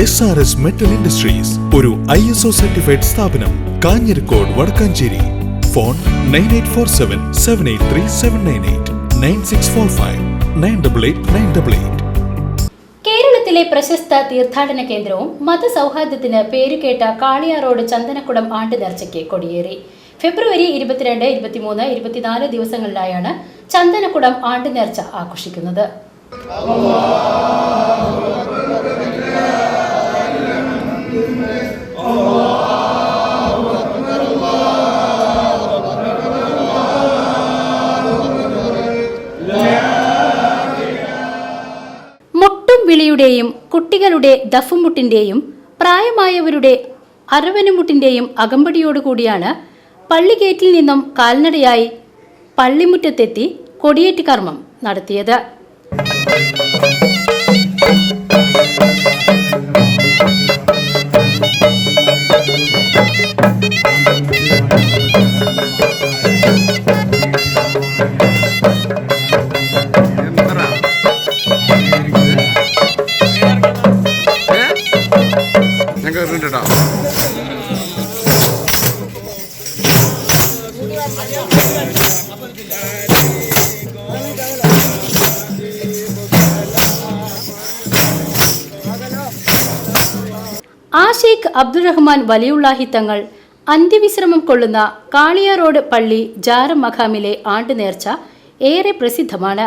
S R S metal industries ഒരു I S O certified സ്ഥാപനം Kanjirakode Vadakkanchery. Phone nine eight four seven seven eight three seven nine eight nine six four five nine double eight nine double eight കേരളത്തിലെ പ്രശസ്ത തീർത്ഥാടന കേന്ദ്രവും മതസൗഹാർദ്ദത്തിന് പേരുകേട്ട കാളിയാറോഡ് ചന്ദനക്കുടം ആണ്ട് നേർച്ചയ്ക്ക് കൊടിയേറി. ഫെബ്രുവരി ഇരുപത്തിരണ്ട് ഇരുപത്തിമൂന്ന് ഇരുപത്തിനാല് ദിവസങ്ങളിലായാണ് ചന്ദനക്കുടം ആണ്ട് നേർച്ച ആഘോഷിക്കുന്നത്. വിളിയുടെയും കുട്ടികളുടെ ദഫുമുട്ടിന്റെയും പ്രായമായവരുടെ അരവനുമുട്ടിന്റെയും അകമ്പടിയോടുകൂടിയാണ് പള്ളിഗേറ്റിൽ നിന്നും കാൽനടയായി പള്ളിമുറ്റത്തെത്തി കൊടിയേറ്റ് കർമ്മം നടത്തിയത്. ഞാൻ ആ ഷെയ്ഖ് അബ്ദുറഹ്മാൻ വലിയുള്ളാഹി തങ്ങൾ അന്ത്യവിശ്രമം കൊള്ളുന്ന കാളിയ റോഡ് പള്ളി ജാറം മഖാമിലെ ആണ്ട് നേർച്ച ഏറെ പ്രസിദ്ധമാണ്.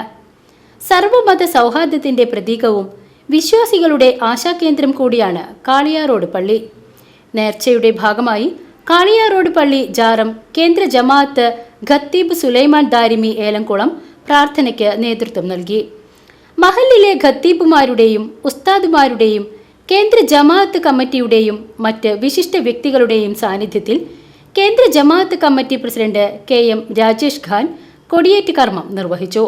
സർവമത സൗഹാർദ്ദത്തിന്റെ പ്രതീകവും വിശ്വാസികളുടെ ആശാകേന്ദ്രം കൂടിയാണ് കാളിയാറോഡ് പള്ളി. നേർച്ചയുടെ ഭാഗമായി കാളിയാറോഡ് പള്ളി ജാറം കേന്ദ്ര ജമാഅത്ത് ഖത്തീബ് സുലൈമാൻ ദാരിമി ഏലംകുളം പ്രാർത്ഥനയ്ക്ക് നേതൃത്വം നൽകി. മഹലിലെ ഖത്തീബുമാരുടെയും ഉസ്താദുമാരുടെയും കേന്ദ്ര ജമാഅത്ത് കമ്മിറ്റിയുടെയും മറ്റ് വിശിഷ്ട വ്യക്തികളുടെയും സാന്നിധ്യത്തിൽ കേന്ദ്ര ജമാഅത്ത് committee president K M Rajesh Khan കൊടിയേറ്റ് കർമ്മം നിർവഹിച്ചു.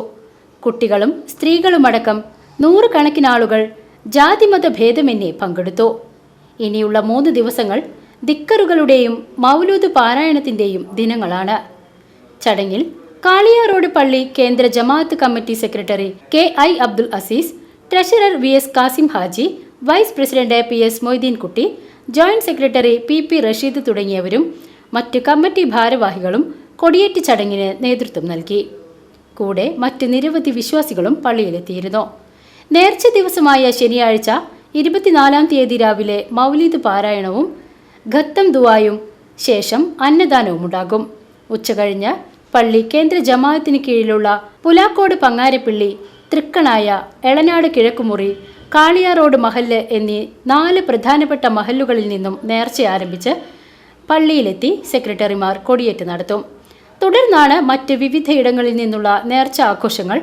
കുട്ടികളും സ്ത്രീകളുമടക്കം നൂറുകണക്കിന് ആളുകൾ ജാതിമത ഭേദമെന്നേ പങ്കെടുത്തു. ഇനിയുള്ള മൂന്ന് ദിവസങ്ങൾ ദിക്കറുകളുടെയും മൗലൂദ് പാരായണത്തിന്റെയും ദിനങ്ങളാണ്. ചടങ്ങിൽ കാളിയാറോഡ് പള്ളി കേന്ദ്ര ജമാഅത്ത് committee secretary K I Abdul Aziz treasurer V S Kasim Haji vice president P S Moideenkutty joint secretary P P Rasheed തുടങ്ങിയവരും മറ്റ് കമ്മിറ്റി ഭാരവാഹികളും കൊടിയേറ്റ് ചടങ്ങിന് നേതൃത്വം നൽകി. കൂടെ മറ്റ് നിരവധി വിശ്വാസികളും പള്ളിയിലെത്തിയിരുന്നു. നേർച്ച ദിവസമായ ശനിയാഴ്ച ഇരുപത്തിനാലാം തീയതി രാവിലെ മൗലീദ് പാരായണവും ഖത്തം ദുവായും ശേഷം അന്നദാനവും ഉണ്ടാകും ഉച്ചകഴിഞ്ഞ് പള്ളി കേന്ദ്ര ജമാഅത്തിന് കീഴിലുള്ള പുലാക്കോട് പങ്ങാരപ്പിള്ളി തൃക്കണായ എളനാട് കിഴക്കുമുറി കാളിയാ റോഡ് മഹല്ല് എന്നീ നാല് പ്രധാനപ്പെട്ട മഹല്ലുകളിൽ നിന്നും നേർച്ച ആരംഭിച്ച് പള്ളിയിലെത്തി സെക്രട്ടറിമാർ കൊടിയേറ്റ് നടത്തും. തുടർന്നാണ് മറ്റ് വിവിധയിടങ്ങളിൽ നിന്നുള്ള നേർച്ച ആഘോഷങ്ങൾ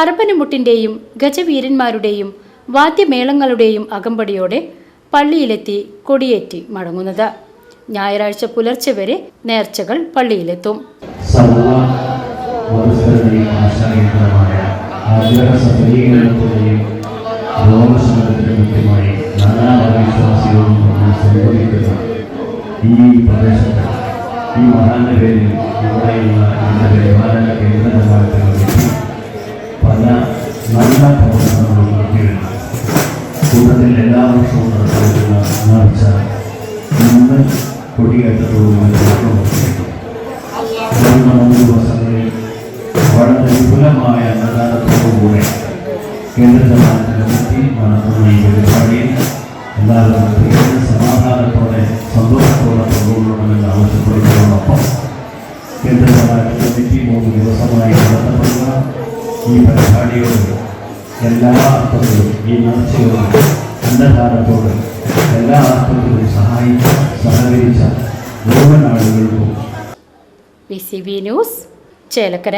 അറബനുമുട്ടിന്റെയും ഗജവീരന്മാരുടെയും വാദ്യമേളങ്ങളുടെയും അകമ്പടിയോടെ പള്ളിയിലെത്തി കൊടിയേറ്റി മടങ്ങുന്നത്. ഞായറാഴ്ച പുലർച്ചെ വരെ നേർച്ചകൾ പള്ളിയിലെത്തും. ഈ പ്രദേശത്ത് ഈ മഹാന്റെ പേരിൽ ഇവിടെയുള്ള ഇതിന്റെ ദേവാലയ കേന്ദ്രമായിട്ട് വരുന്ന മൂന്ന് ദിവസങ്ങളിൽ വളരെ വിപുലമായ അന്നദാനത്തോടുകൂടെ കേന്ദ്ര മുക്തി നടത്തുന്ന ഈ പരിപാടിയിൽ എല്ലാവരും തികഞ്ഞ സമാധാനത്തോടെ സന്തോഷത്തോടെ പങ്കുകൊള്ളണമെന്ന് ആവശ്യപ്പെടുന്നതോടൊപ്പം കേന്ദ്ര ദിവസമായി നടത്തപ്പെടുന്ന ഈ പരിപാടിയോട് എല്ലാ അർത്ഥത്തിലും ഈ നേർച്ചയോടും അന്നദാനത്തോട് എല്ലാ അർത്ഥത്തിലും സഹായിച്ച സഹകരിച്ച മുഴുവൻ ആളുകൾക്കും ന്യൂസ് ചേലക്കര.